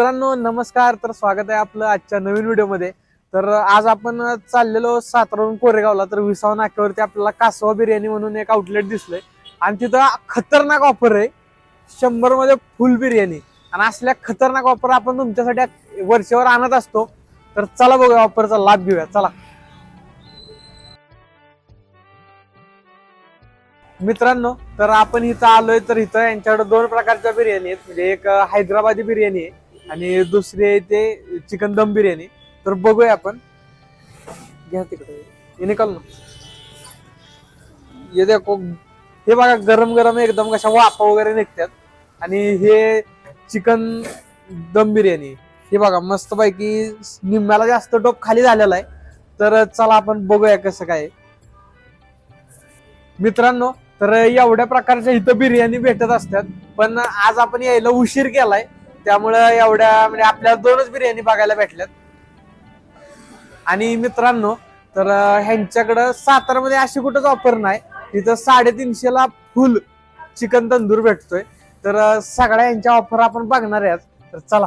मित्रांनो नमस्कार. तर स्वागत आहे आपलं आजच्या नवीन व्हिडिओमध्ये. तर आज आपण चाललेलो साताराहून कोरेगावला. तर विसाव नाक्यावरती आपल्याला कासवा बिर्याणी म्हणून एक आउटलेट दिसलंय. आणि तिथं खतरनाक ऑफर आहे. शंभरमध्ये फुल बिर्याणी. आणि असल्या खतरनाक ऑफर आपण तुमच्यासाठी वर्षावर आणत असतो. तर चला बघूया ऑफरचा लाभ घेऊया. चला. मित्रांनो तर आपण इथं आलोय. तर इथं यांच्याकडे दोन प्रकारच्या बिर्याणी आहेत. म्हणजे एक हैदराबादी बिर्याणी आहे. आणि दुसरी आहे ते चिकन दम बिर्याणी. तर बघूया आपण. घ्या तिकडे. हे निकाल ना. हे देखो हे बघा गरम गरम एकदम कशा वाफा वगैरे निघतात. आणि हे चिकन दम बिर्याणी. हे बघा मस्त पैकी निम्म्याला जास्त टोप खाली झालेला आहे. तर चला आपण बघूया कसं काय मित्रांनो तर एवढ्या प्रकारच्या इथं बिर्याणी भेटत असतात. पण आज आपण यायला उशीर केलाय. त्यामुळं एवढ्या म्हणजे आपल्याला दोनच बिर्याणी बघायला भेटल्यात. आणि मित्रांनो तर ह्यांच्याकडं सातारामध्ये अशी कुठंच ऑफर नाही. तिथं साडेतीनशेला फुल चिकन तंदूर भेटतोय. तर सगळ्या यांच्या ऑफर आपण बघणार आहेत. तर चला.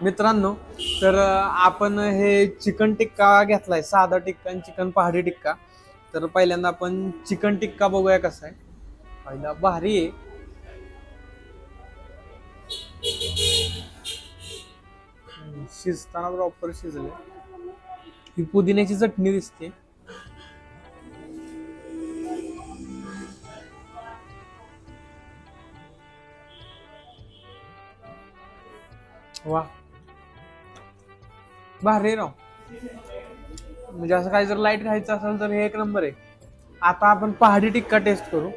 मित्रांनो तर आपण हे चिकन टिक्का घेतलाय साधा टिक्का आणि चिकन पहाडी टिक्का. तर पहिल्यांदा आपण चिकन टिक्का बघूया कसा आहे. पहिला भारी आहे. शिजताना प्रॉपर शिजले ही पुदिन्याची चटणी दिसते. वा भारी आहे राव म्हणजे असं काही जर लाइट खायचं असेल तर हे एक नंबर आहे. आता आपण पहाडी टिक्का टेस्ट करू.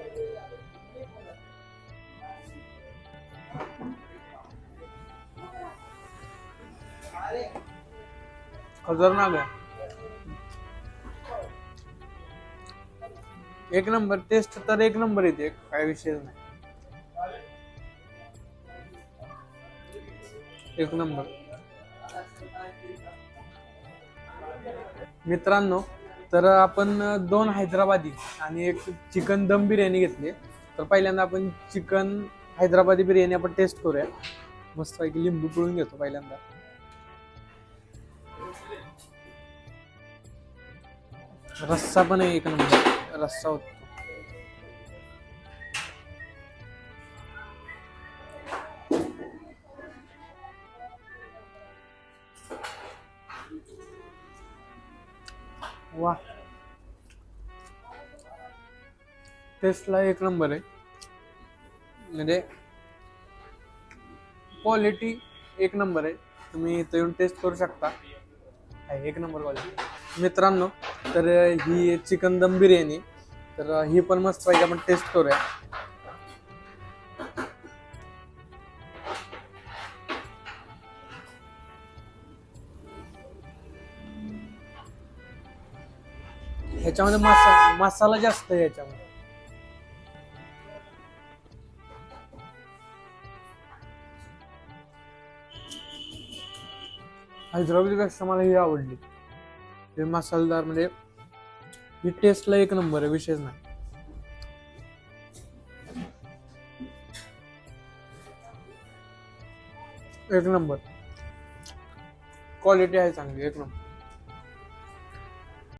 खतरनाक आहे. एक नंबर टेस्ट तर एक नंबर येते काय विषय नाही. एक नंबर मित्रांनो तर आपण दोन हैदराबादी आणि एक चिकन दम बिर्याणी घेतली. तर पहिल्यांदा आपण चिकन हैदराबादी बिर्याणी आपण टेस्ट करूया. मस्त पैकी लिंबू पिळून घेतो पहिल्यांदा. रस्सा पण आहे एक नंबर. रस्सा होतो. वा. टेस्टला एक नंबर आहे. म्हणजे क्वालिटी एक नंबर आहे. तुम्ही इथं येऊन टेस्ट करू शकता. आहे एक नंबर क्वालिटी मित्रांनो तर ही चिकन दम बिर्याणी. तर ही पण मस्त पाहिजे आपण टेस्ट करूया. ह्याच्यामध्ये मसा मसाला जास्त आहे ह्याच्यामध्ये. हैदराबादीपेक्षा मला ही आवडली. हे मसालेदार म्हणजे ही टेस्टला एक नंबर आहे विशेष नाही. एक नंबर. क्वालिटी आहे चांगली एक नंबर.